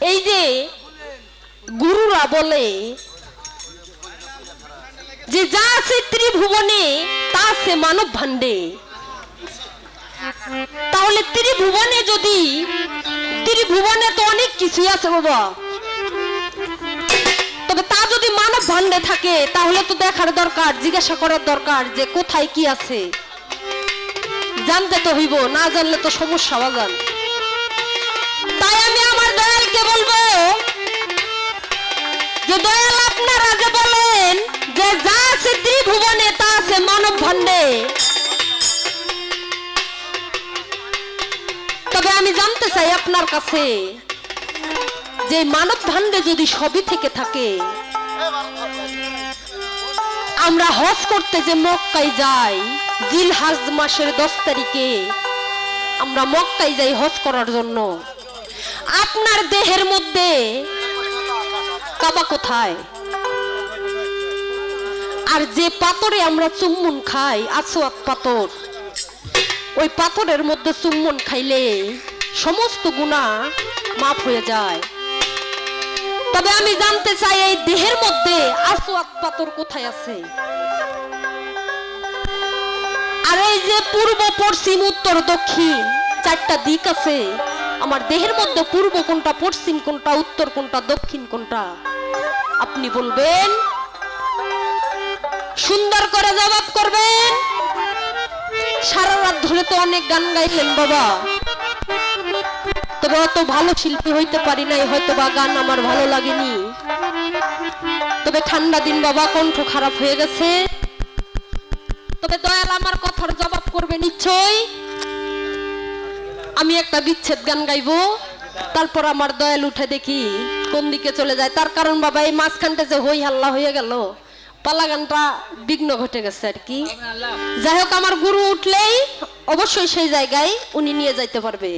এই যে গুরুরা বলে যে যা আছে ত্রিভুবনে, তা আছে মানব ভাণ্ডে তাহলে ত্রিভুবনে যদি, ত্রিভুবনে তো অনেক কিছুই আছে বাবা। তবে তা যদি মানব ভাণ্ডে থাকে, তাহলে তো দেখার দরকার, জিজ্ঞাসা করার দরকার যে কোথায় কি আছে। জানতে তো হইব, না জানলে তো সমস্যা বাজান তাই আমি আমার বলব? যে আপনারা যে বলেন যে যা আছে ত্রিভুবনে তা আছে মানব ভাণ্ডে। তবে আমি জানতে চাই আপনার কাছে যে মানব ভাণ্ডে যদি সবই থেকে থাকে, আমরা হজ করতে যে মক্কায় যাই জিল হাজ মাসের দশ তারিখে, আমরা মক্কায় যাই হজ করার জন্য। আপনার দেহের মধ্যে কাবা কোথায়? আর যে পাথরে আমরা চুম্বন খাই আসোয়াত পাথর। ওই পাথরের মধ্যে চুম্বন খাইলে সমস্ত গুণা মাফ হয়ে যায়। তবে আমি জানতে চাই, এই দেহের মধ্যে আসোয়াত পাথর কোথায় আছে? আর এই যে পূর্ব, পশ্চিম, উত্তর, দক্ষিণ, চারটা দিক আছে আমার দেহের মধ্যে পূর্ব কোনটা, পশ্চিম কোনটা, উত্তর কোনটা, দক্ষিণ কোনটা? আপনি বলবেন, সুন্দর করে জবাব করবেন। সারা রাত ধরে তো অনেক গান গাইলেন বাবা। তবে অত ভালো শিল্পী হইতে পারি নাই, হয়তো বা গান আমার ভালো লাগেনি। তবে ঠান্ডা দিন বাবা, কণ্ঠ খারাপ হয়ে গেছে। তবে দয়াল আমার কথার জবাব করবে নিশ্চয় আমি একটা বিচ্ছেদ গান গাইবো। তারপর আমার দয়াল উঠে দেখি কোন দিকে চলে যায়। তার কারণ বাবা, এই মাঝখানটা যে হই হাল্লা হয়ে গেল পালা গানটা বিঘ্ন ঘটে গেছে আর কি। যাই হোক, আমার গুরু উঠলেই অবশ্যই সেই জায়গায় উনি নিয়ে যাইতে পারবে।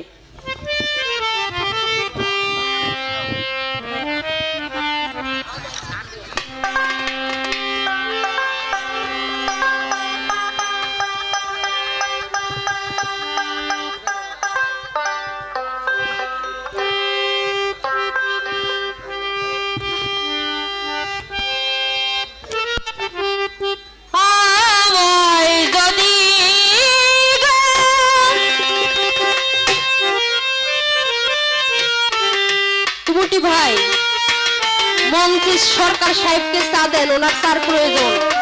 মন্ত্রী সরকার সাহেবকে চা দেন ওনার তার প্রয়োজন।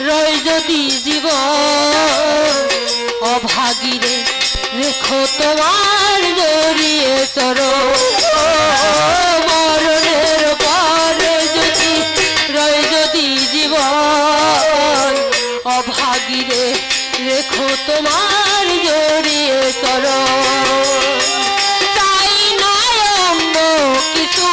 রয় যদি জীব অভাগিরে রেখো তোমার জড়িয়ে চর মরণের পরে যদি, রয় যদি জীব অভাগিরে রেখো তোমার জড়িয়ে চর তাই নয় অন্য কিছু